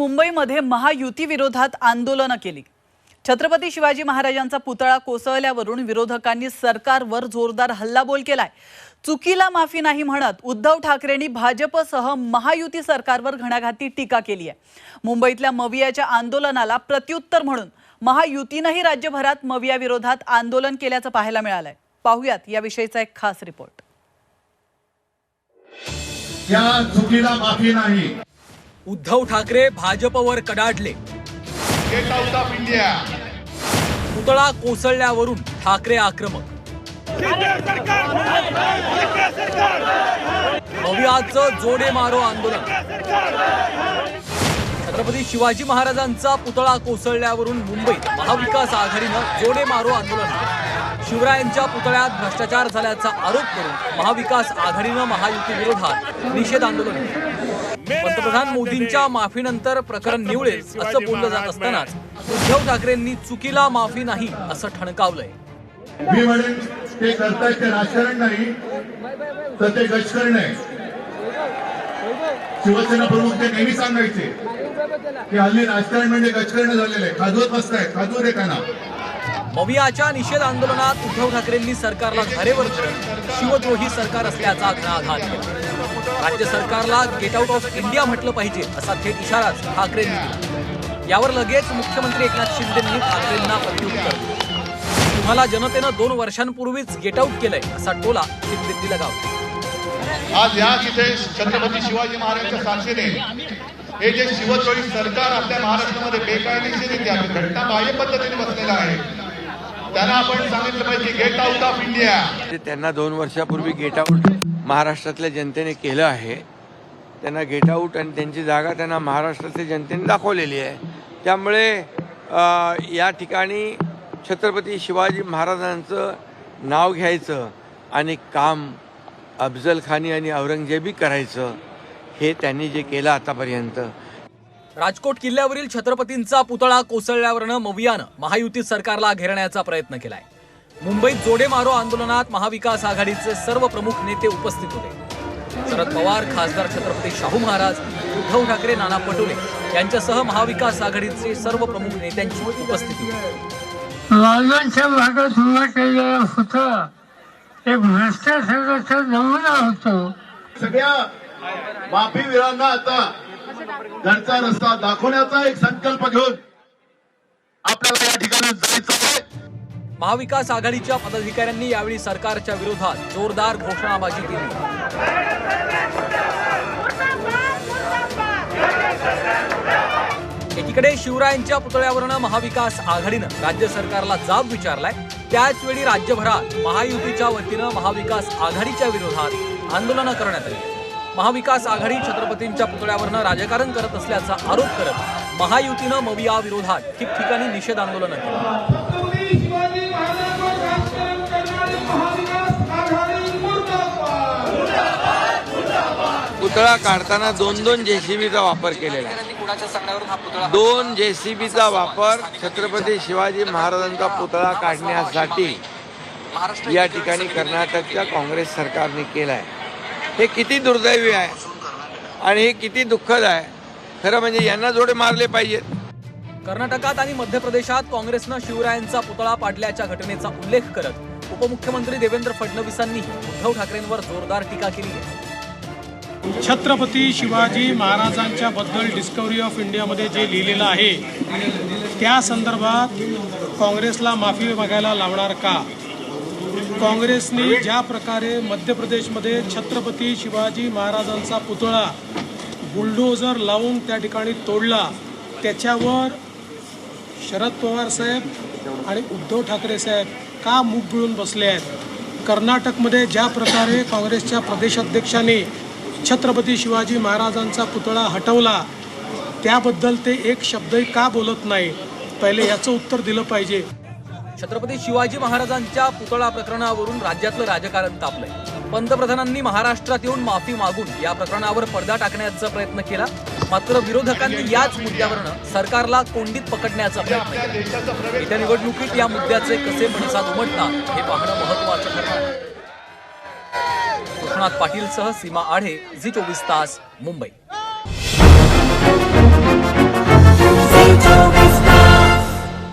मुंबईमध्ये महायुती विरोधात आंदोलनं केली. छत्रपती शिवाजी महाराजांचा पुतळा कोसळल्यावरून विरोधकांनी सरकारवर जोरदार हल्लाबोल केलाय. चुकीला माफी नाही म्हणत उद्धव ठाकरेंनी भाजपसह महायुती सरकारवर घणाघाती टीका केली आहे. मुंबईतल्या मवियाच्या आंदोलनाला प्रत्युत्तर म्हणून महायुतीनंही राज्यभरात मविया विरोधात आंदोलन केल्याचं पाहायला मिळालंय. पाहुयात याविषयीचा एक खास रिपोर्ट. या चुकीला माफी नाही. उद्धव ठाकरे भाजपवर कडाडले पुतळा कोसळल्यावरून ठाकरे आक्रमक भव्याचं जोडे मारो आंदोलन छत्रपती शिवाजी महाराजांचा पुतळा कोसळल्यावरून मुंबईत महाविकास आघाडीनं जोडे मारो आंदोलन. शिवरायांच्या पुतळ्यात भ्रष्टाचार झाल्याचा आरोप करून महाविकास आघाडीनं महायुती विरोधात निषेध आंदोलन केलं. पंतप्रधान मोदींच्या माफीनंतर प्रकरण निवळेल असं बोललं जात असतानाच उद्धव ठाकरेंनी चुकीला माफी नाही असं ठणकावलंय. मी म्हणेन ते करतायत ते राजकारण नाही तर ते गजकरण आहे शिवसेना प्रमुख ते नेहमी सांगायचे की हल्ली राजकारण म्हणजे गजकरण झालेलं आहे. खाजवत बसतायत खाजवत आहे त्यांना मवियाच्या निषेध आंदोलनात उद्धव ठाकरेंनी सरकारला धारेवर धरत शिवद्रोही सरकार असल्याचा घणाघात केला. राज्य सरकारला गेट आउट ऑफ इंडिया म्हटलं पाहिजे असा थेट इशाराच ठाकरेंनी दिला. यावर लगेच मुख्यमंत्री एकनाथ शिंदेंनी ठाकरेंना प्रत्युत्तर. तुम्हाला जनतेनं दोन वर्षांपूर्वीच गेट आउट केलंय असा टोला शिंदेंनी लगावला आज या तिथे छत्रपती शिवाजी महाराजांच्या साक्षीने हे जे शिवद्रोही सरकार आपल्या महाराष्ट्रामध्ये बेकायदेशीरित्या घटना बाह्य पद्धतीने बसलेलं आहे. त्यांना आपण सांगितलं पाहिजे गेट आउट ऑफ इंडिया त्यांना दोन वर्षापूर्वी गेट आऊट महाराष्ट्रातल्या जनतेने केलं आहे. त्यांना गेट आऊट आणि त्यांची जागा त्यांना महाराष्ट्रातल्या जनतेने दाखवलेली आहे. त्यामुळे या ठिकाणी छत्रपती शिवाजी महाराजांचं नाव घ्यायचं आणि काम अफजल खानी आणि औरंगजेबी करायचं हे त्यांनी जे केलं आतापर्यंत. राजकोट किल्ल्यावरील छत्रपतींचा पुतळा कोसळल्यावरनं मवियानं महायुती सरकारला घेरण्याचा प्रयत्न केलाय. मुंबईत जोडे मारो आंदोलनात महाविकास आघाडीचे सर्व प्रमुख नेते उपस्थित होते. शरद पवार खासदार छत्रपती शाहू महाराज उद्धव ठाकरे नाना पटोले यांच्यासह महाविकास आघाडीचे सर्व प्रमुख नेत्यांची उपस्थिती होती. राजांच्या भागात उभा केलेला होता. हे भ्रष्टाचाराचा नमुना होतो. सगळ्या माफीवीरांना आता घरचा रस्ता दाखवण्याचा एक संकल्प घेऊन आपल्याला या ठिकाणी जायचं आहे महाविकास आघाडीच्या पदाधिकाऱ्यांनी यावेळी सरकारच्या विरोधात जोरदार घोषणाबाजी केली. एकीकडे शिवरायांच्या पुतळ्यावरनं महाविकास आघाडीनं राज्य सरकारला जाब विचारलाय त्याचवेळी राज्यभरात महायुतीच्या वतीनं महाविकास आघाडीच्या विरोधात आंदोलनं करण्यात आली. महाविकास आघाडी छत्रपतींच्या पुतळ्यावरनं राजकारण करत असल्याचा आरोप करत महायुतीनं मविया विरोधात ठिकठिकाणी निषेध आंदोलनं केली. पुतळा काढताना दोन दोन जेसीबीचा वापर केलेला आहे. दोन जेसीबीचा वापर छत्रपती शिवाजी महाराजांचा पुतळा काढण्यासाठी या ठिकाणी कर्नाटकच्या काँग्रेस सरकारने केला आहे हे किती दुर्दैवी आहे आणि हे किती दुःखद आहे. खरं म्हणजे यांना जोडे मारले पाहिजेत. कर्नाटकात आणि मध्य प्रदेशात काँग्रेसनं शिवरायांचा पुतळा पाडल्याच्या घटनेचा उल्लेख करत उपमुख्यमंत्री देवेंद्र फडणवीसांनी उद्धव ठाकरेंवर जोरदार टीका केली आहे. छत्रपती शिवाजी महाराजांच्या बद्दल डिस्कवरी ऑफ इंडियामध्ये जे लिहिलेलं आहे त्या संदर्भात काँग्रेसला माफी मागायला लावणार का? काँग्रेसने ज्या प्रकारे मध्य प्रदेशमध्ये छत्रपती शिवाजी महाराजांचा पुतळा बुलडोझर लावून त्या ठिकाणी तोडला त्याच्यावर शरद पवार साहेब आणि उद्धव ठाकरे साहेब का मूग गिळून बसले आहेत? कर्नाटकमध्ये ज्या प्रकारे काँग्रेसच्या प्रदेशाध्यक्षांनी छत्रपती शिवाजी महाराजांचा पुतळा हटवला. त्याबद्दल ते एक शब्दही का बोलत नाही? पहिले याचं उत्तर दिलं पाहिजे. छत्रपती शिवाजी महाराजांच्या पुतळा प्रकरणावरून राज्यातलं राजकारण तापलंय. पंतप्रधानांनी महाराष्ट्रात येऊन माफी मागून या प्रकरणावर पडदा टाकण्याचा प्रयत्न केला. मात्र विरोधकांनी याच मुद्द्यावरनं सरकारला कोंडीत पकडण्याचा प्रयत्न केला. येत्या निवडणुकीत या मुद्द्याचे कसे पडसाद उमटतात हे पाहणं महत्वाचं ठरणार विश्वनाथ पाटील पाटीलसह सीमा आढे झी चोवीस तास मुंबई.